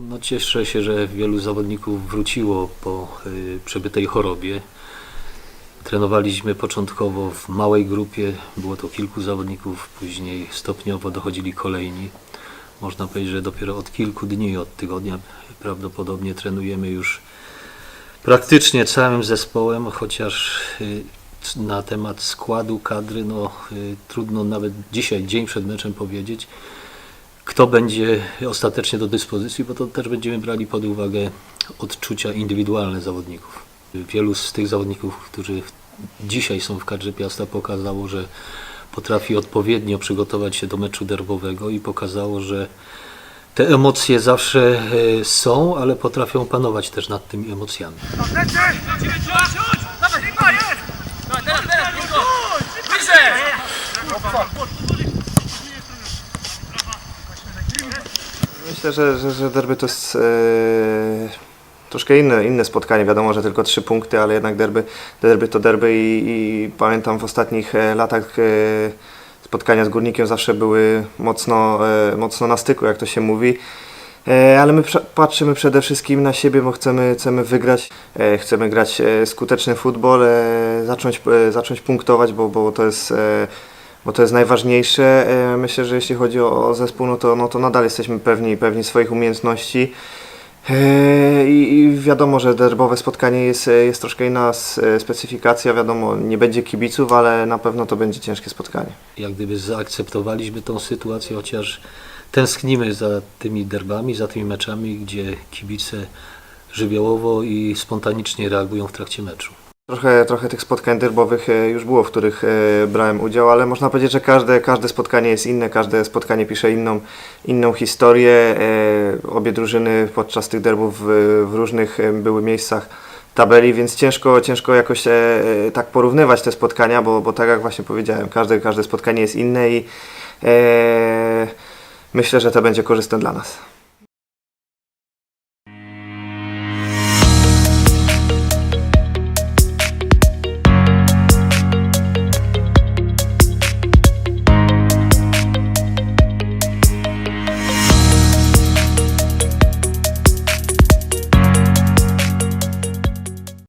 No cieszę się, że wielu zawodników wróciło po y, przebytej chorobie. Trenowaliśmy początkowo w małej grupie, było to kilku zawodników, później stopniowo dochodzili kolejni. Można powiedzieć, że dopiero od kilku dni, od tygodnia prawdopodobnie trenujemy już praktycznie całym zespołem, chociaż y, na temat składu kadry, no y, trudno nawet dzisiaj, dzień przed meczem powiedzieć, kto będzie ostatecznie do dyspozycji, bo to też będziemy brali pod uwagę odczucia indywidualne zawodników. Wielu z tych zawodników, którzy dzisiaj są w kadrze Piasta pokazało, że potrafi odpowiednio przygotować się do meczu derbowego i pokazało, że te emocje zawsze e, są, ale potrafią panować też nad tymi emocjami. Myślę, że, że, że derby to jest e, troszkę inne, inne spotkanie. Wiadomo, że tylko trzy punkty, ale jednak derby, derby to derby i, i pamiętam w ostatnich e, latach e, spotkania z Górnikiem zawsze były mocno, e, mocno na styku, jak to się mówi. E, Ale my patrzymy przede wszystkim na siebie, bo chcemy, chcemy wygrać, e, chcemy grać skuteczny futbol, zacząć, zacząć punktować, bo, bo to jest bo to jest najważniejsze. E, Myślę, że jeśli chodzi o, zespół, no to, no to nadal jesteśmy pewni, pewni swoich umiejętności. E, I, wiadomo, że derbowe spotkanie jest, jest troszkę inna specyfikacja. Wiadomo, nie będzie kibiców, ale na pewno to będzie ciężkie spotkanie. Jak gdyby zaakceptowaliśmy tą sytuację, chociaż tęsknimy za tymi derbami, za tymi meczami, gdzie kibice żywiołowo i spontanicznie reagują w trakcie meczu. Trochę, trochę tych spotkań derbowych e, już było, w których e, brałem udział, ale można powiedzieć, że każde, każde spotkanie jest inne, każde spotkanie pisze inną, inną historię. E, Obie drużyny podczas tych derbów w, różnych były miejscach tabeli, więc ciężko, ciężko jakoś tak porównywać te spotkania, bo, bo tak jak właśnie powiedziałem, każde, każde spotkanie jest inne i myślę, że to będzie korzystne dla nas.